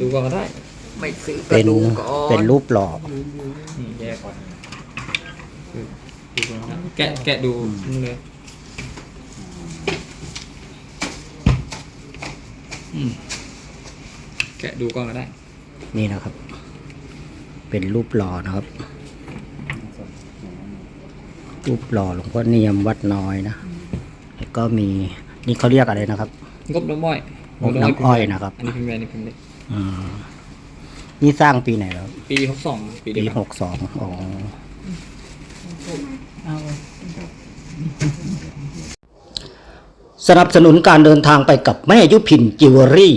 ดูก่อนก็ได้ไม่ซื้อกเป็ระนดูกก่อนเป็นรูปหล่อนี่แยกก่อนดูก่อนนะแกะแกะดูนี่เลยอืมแกะดูก่อนก็ได้นี่นะครับ เป็นรูปหล่อนะครับ รูปหล่อหลวงพ่อเนียมวัดน้อยนะแล้วก็มีนี่เขาเรียกอะไรนะครับ งบน้ำอ้อยงบน้ำอ้อยนะครับ อันนี้พิมพ์ใหญ่นี่พิมพ์เล็ก อืมนี่สร้างปีไหนแล้ว ปีหกสองปีเดีปียวหกันกสองอ๋อสนับสนุนการเดินทางไปกับแม่ยุพินจิวเวลรี่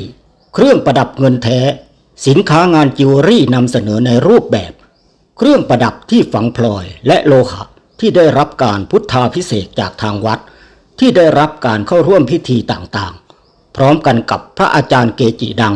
เครื่องประดับเงินแท้ สินค้างานจิวเวลรี่นำเสนอในรูปแบบ เครื่องประดับที่ฝังพลอยและโลหะที่ได้รับการพุทธาพิเศษกจากทางวัด ที่ได้รับการเข้าร่วมพิธีต่างๆ พร้อมกันกับพระอาจารย์เกจิดัง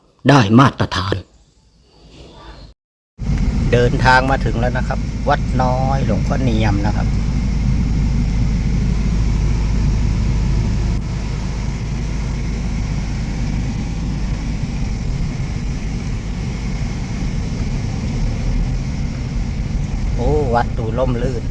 ได้มาตรฐาน เดินทางมาถึงแล้วนะครับ วัดน้อยหลวงพ่อเนียมนะครับ โอ้ วัดดูล่มลื่น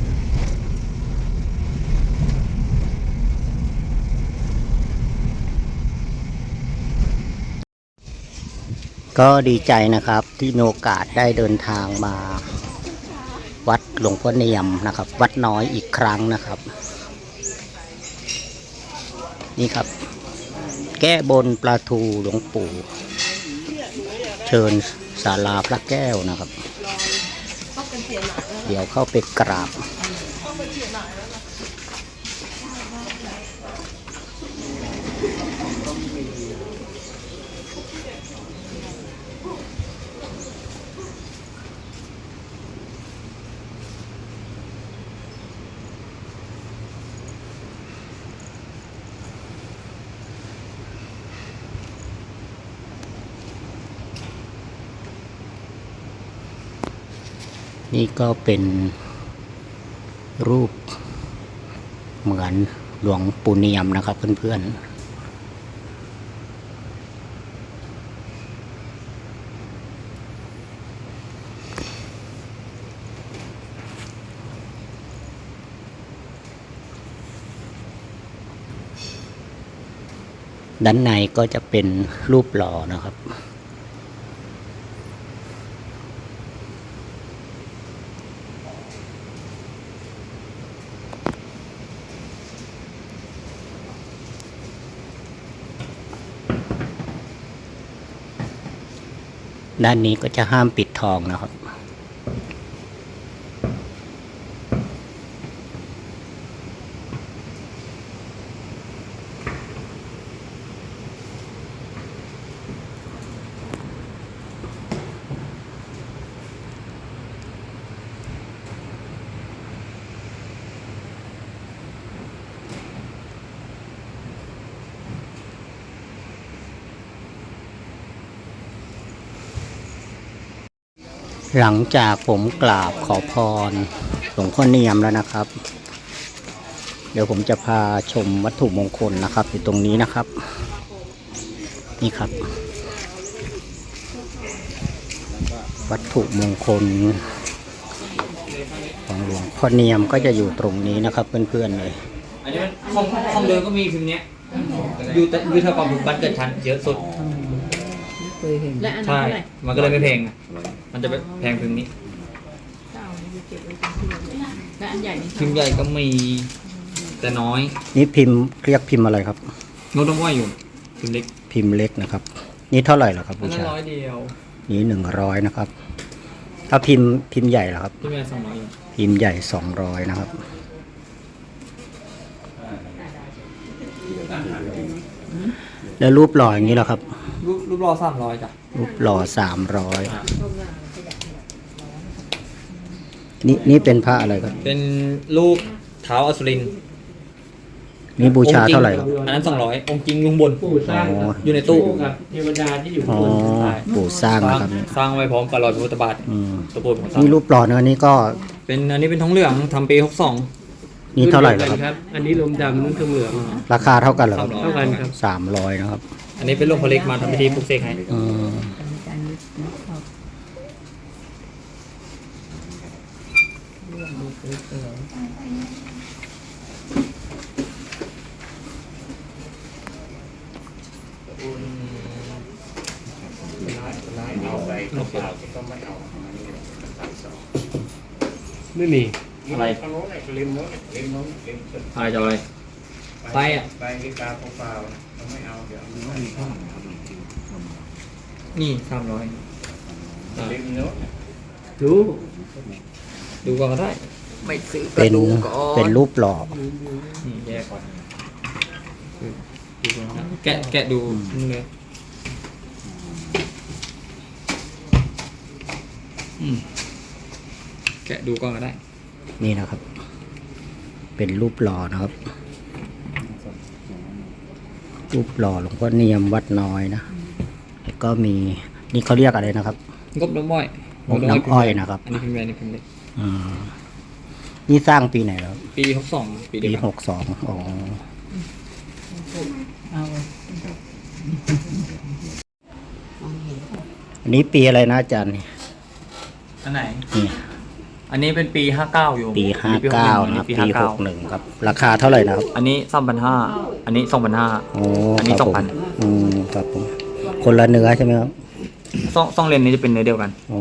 ก็ดีใจนะครับที่มีโอกาสได้เดินทางมา วัดหลวงพ่อเนียมนะครับ วัดน้อยอีกครั้งนะครับ นี่ครับ แก้บนปลาทูหลวงปู่ เชิญศาลาพระแก้วนะครับ เดี๋ยวเข้าไปกราบ นี่ก็เป็นรูปเหมือนหลวงปู่เนียมนะครับเพื่อนๆด้านในก็จะเป็นรูปหล่อนะครับ ด้านนี้ก็จะห้ามปิดทองนะครับ หลังจากผมกราบขอพรหลวงพ่อเนียมแล้วนะครับ เดี๋ยวผมจะพาชมวัตถุมงคลนะครับ อยู่ตรงนี้นะครับ นี่ครับ วัตถุมงคล ของหลวงพ่อเนียมก็จะอยู่ตรงนี้นะครับ เพื่อนๆเลยอันนี้มันคอมคอมเดิมก็มีพิมพ์เนี้ยอยู่แต่อยู่เท่ากับบัตรเกิดชั้นเยอะสุด เคยเห็น และอันนั้นใช่ เท่าไหร่มันก็เลยไม่แพงอะมันจะไปแพงพิมพ์นี้เก้านี่จะเก็บไว้เป็นที่ระลึกและอันใหญ่นี่พิมพ์ใหญ่ก็มี แต่น้อยนี่พิมพ์เรียกพิมพ์อะไรครับงบน้ำอ้อยอยู่พิมพ์เล็กพิมพ์เล็กนะครับ นี่เท่าไหร่เหรอครับอันบูนั้นชาร้อยเดียวนี่หนึ่งร้อยนะครับ ถ้าพิมพ์พิมพ์ใหญ่เหรอครับ พิมพ์ใหญ่สองร้อยพิมพ์ใหญ่สองร้อยนะครับ แล้วรูปหล่ออย่างนี้เหรอครับ รรูปรูปรอสามร้อยจ้ะรูปหล่อสามร้อยนี่นี่เป็นพระอะไรครับ เป็นรูปเท้าอสุรินทร์นี่บูชาเท่าไหร่ครับ อันนั้นสองร้อยองค์จริงลุงบน ปู่สร้างอ๋ออยู่ในตู้กับเทวดาที่อยู่อ๋บอนปู่สร้างสร้างนะครับนี่สร้างไว้พร้อมกับรอยพระพุทธบาทอืมตะปูนของสร้างนี่รูปหล่อเนื้อนี่ก็เป็นอันนี้เป็นทองเหลืองทำปีหกสองนี่เท่าไหร่แล้วครับครับ อันนี้ลมดำนุ่นทองเหลือง ราคาเท่ากันเหรอครับเท่ากันครับ สามร้อยนะครับ อันนี้เป็นหลวงพ่อเล็กมาทำพิธีปลุกเสกให้อืมไม่มีอะไรทางโน้นไอ้ริมโน้นไอ้ริมโน้นริมสุดอะไรจะเอาอะไร ไปอะไปที่ตาเปล่าๆเราไม่เอาเดี๋ยวมันไม่มีข้าวนี่สามร้อยริมโน้นรู้ ดูก่อนก็ได้ไม่ซื้อก็เป็นดูก่อนเป็นรูปหล่อนี่แยกก่อนดูก่อนนะแกะแกะดูนี่เลยอืมแกะดูก่อนก็ได้ นี่นะครับ เป็นรูปหล่อนะครับ รูปหล่อหลวงพ่อเนียมวัดน้อยนะแล้วก็มีนี่เขาเรียกอะไรนะครับงบน้ำอ้อยงบน้ำอ้อยนะครับ อันนี้พิมพ์แวนนี่พิมพ์เล็กอืมนี่สร้างปีไหนแล้วปีหกสองปีเดีปียวหกันกสองอ๋ออันนี้ปีอะไรนะอาจารย์นี่อันไหนนี่ อันนี้เป็นปีห้าเก้าอยู่ปีห้าเก้าอันนะนี้ปีปีห้าหเก้ากหนึ่งครับ ราคาเท่าไหร่นะครับอันนี้สามพันห้าอันนี้สองพันห้าโอ้อันนี้ครับผม2,000อืมครับผมคนละเนื้อใช่ไหมครับซองซองเลนนี้จะเป็นเนื้อเดียวกันโอ้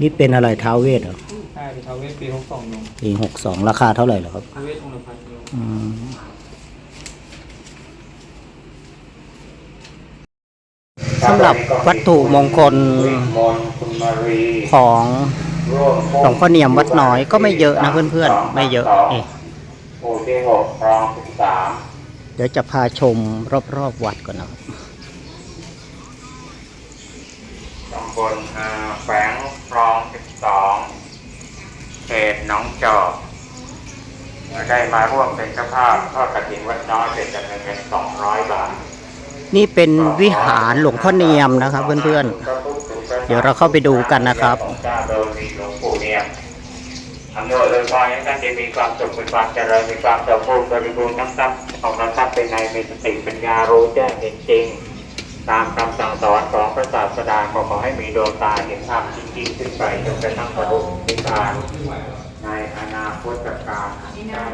นี่เป็นอะไรท้าวเวทเหรอใช่ทาวเวสปีหกสองลงปีหกสองราคาเท่าไหร่เหรอครับ ทาวเวสองค์ละพันลงอืม สำหรับวัตถุมงคลมนของหลวงพ่อเนียมวัดน้อยก็ไม่เยอะนะเพื่อนๆ ไม่เยอะนี่เดี๋ยวจะพาชมรอบๆวัดก่อนนะครับตำบลแฝงคลองสิบสองเขตหนองจอก ได้มาร่วมเป็นเจ้าภาพทอดกระถิ่นวัดน้อยเป็นจำนวนเงินสองร้อยบาทนี่เป็นวิหารหลวงพ่อเนียมนะครับเพื่อนๆ เดี๋ยวเราเข้าไปดูกันนะครับของเจ้าโดยมีหลวงปู่เนี่ยอำนวยเลยพรให้ท่านได้มีความสุขมีความเจริญมีความสมบูรณ์บริบูรณ์ทั้งทรัพย์ของทั้งทรัพย์เป็นในมีสติปัญญารู้แจ้งเห็นจริง ตามคำสั่งสอนของพระศาสดาขอขอให้มีดวงตาเห็นธรรมจริงๆขึ้นไปจนกระทั่งบรรลุนิพพานในอนาคตการ ได้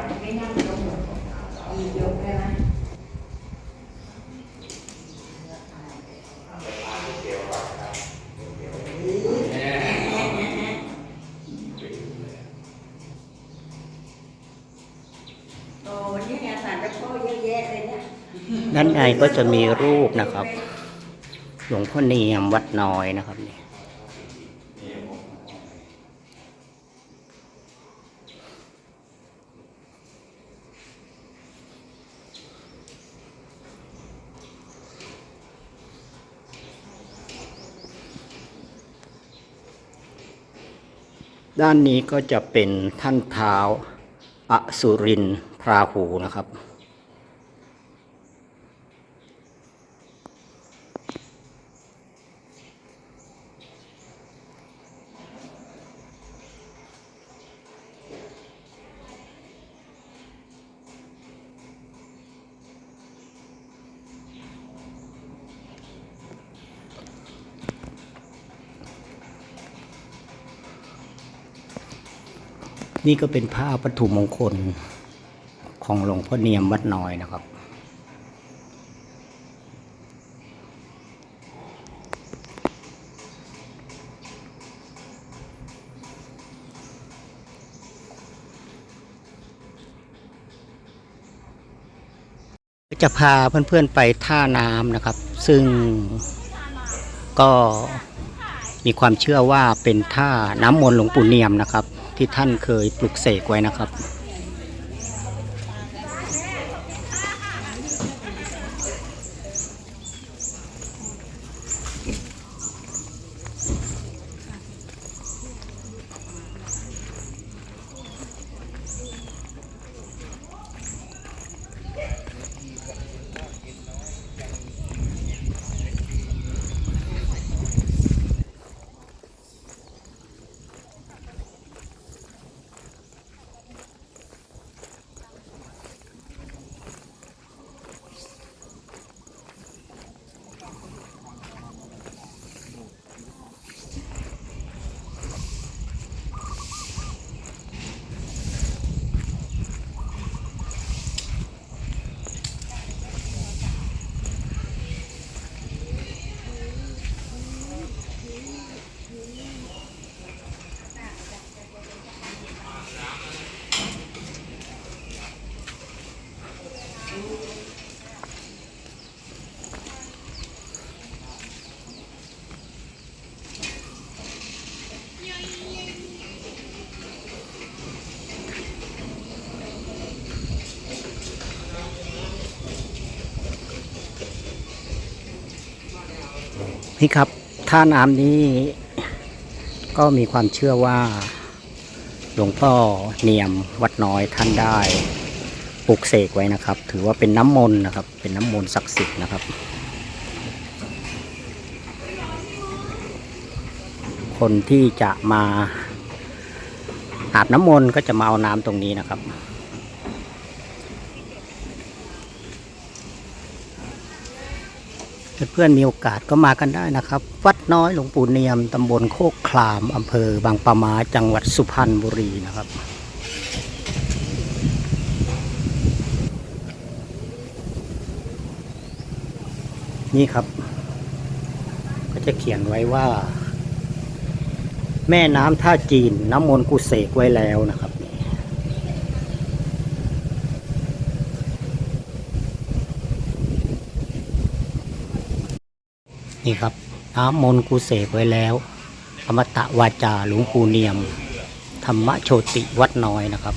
โอ้นี่ไงสารเจ้าพ่อเยอะแยะเลยเนี่ยด้านในก็จะมีรูปนะครับ หลวงพ่อเนียมวัดน้อยนะครับเนี่ย ด้านนี้ก็จะเป็นท่านเท้าอสุรินทร์พราหูนะครับ นี่ก็เป็นผ้าวัตถุมงคลของหลวงพ่อเนียมวัดน้อยนะครับ จะพาเพื่อนๆไปท่าน้ำนะครับ ซึ่งก็มีความเชื่อว่าเป็นท่าน้ำมนต์หลวงปู่เนียมนะครับ ที่ท่านเคยปลุกเสกไว้นะครับ นี่ครับท่าน้ำนี้ก็มีความเชื่อว่า หลวงพ่อเนียมวัดน้อยท่านได้ปลุกเสกไว้นะครับ ถือว่าเป็นน้ำมนต์นะครับ เป็นน้ำมนต์ศักดิ์สิทธิ์นะครับ คนที่จะมาอาบน้ำมนต์ก็จะมาเอาน้ำตรงนี้นะครับ เพื่อนๆมีโอกาสก็มากันได้นะครับ วัดน้อยหลวงปู่เนียมตำบลโคกคลามอำเภอบางปะมาจังหวัดสุพรรณบุรีนะครับนี่ครับ ก็จะเขียนไว้ว่า แม่น้ำท่าจีนน้ำมนต์กุเสกไว้แล้วนะครับ นี่ครับน้ำมนต์กูเสกไว้แล้ว อมตะวาจาหลวงปู่เนียม ธรรมโชติวัดน้อยนะครับ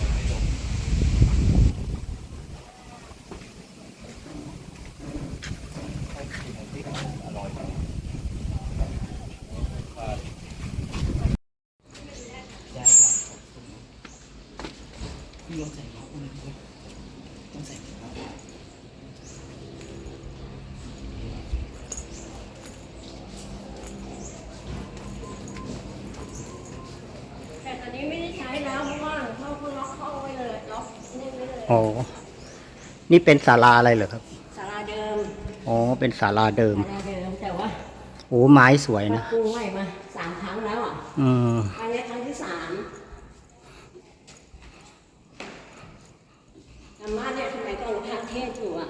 แต่ตอนนี้ไม่ได้ใช้แล้วเพราะว่าหลวงพ่อเขาล็อกเข้าไว้เลยล็อกนี่ไว้เลย อ๋อ นี่เป็นศาลาอะไรเหรอครับศาลาเดิมอ๋อเป็นศาลาเดิมศาลาเดิมแต่ว่าโอ้ไม้สวยปรับนะปรุงใหม่มาสามครั้งแล้วอะอืมครั้งนี้ครั้งที่สามธรรมะเนี่ยสมัยก่อนหลวงพ่อเทศอยู่อะ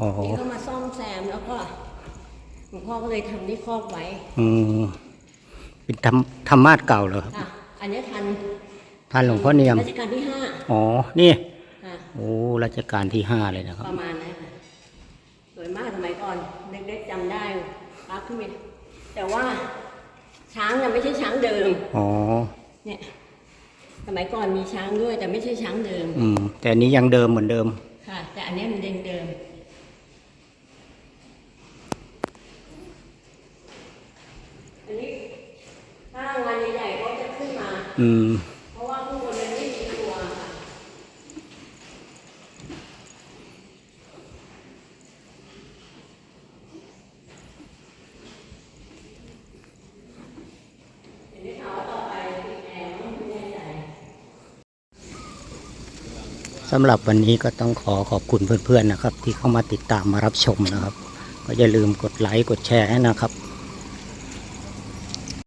อ๋อนี่ก็มาซ่อมแซมแล้วก็หลวงพ่อก็เลยทำที่ครอบไว้ อืมเป็นธรรมธรรมาสเก่าเหรอครับค่ะอันนี้ทันท่านหลวงพ่อเนียมรัชกาลที่ห้าอ๋อนี่ค่ะ โอ้รัชกาลที่ห้าเลยนะครับ ประมาณนั้นค่ะสวยมากสมัยก่อน เด็กๆจำได้ปักขึ้นมาแต่ว่าช้างน่ะไม่ใช่ช้างเดิม อ๋อ เนี่ย สมัยก่อนมีช้างด้วย แต่ไม่ใช่ช้างเดิม อืม แต่อันนี้ยังเดิมเหมือนเดิม ค่ะ แต่อันนี้มันเดิมเดิมอันนี้ถ้างานใหญ่ๆก็จะขึ้นมา อืม เพราะว่าข้างบนมันไม่มีตัวค่ะเห็นไหมคะว่าต่อไปติดแอร์ต้องไม่แน่ใจ สำหรับวันนี้ก็ต้องขอขอบคุณเพื่อนๆนะครับ ที่เข้ามาติดตามมารับชมนะครับ ก็อย่าลืมกดไลค์กดแชร์นะครับ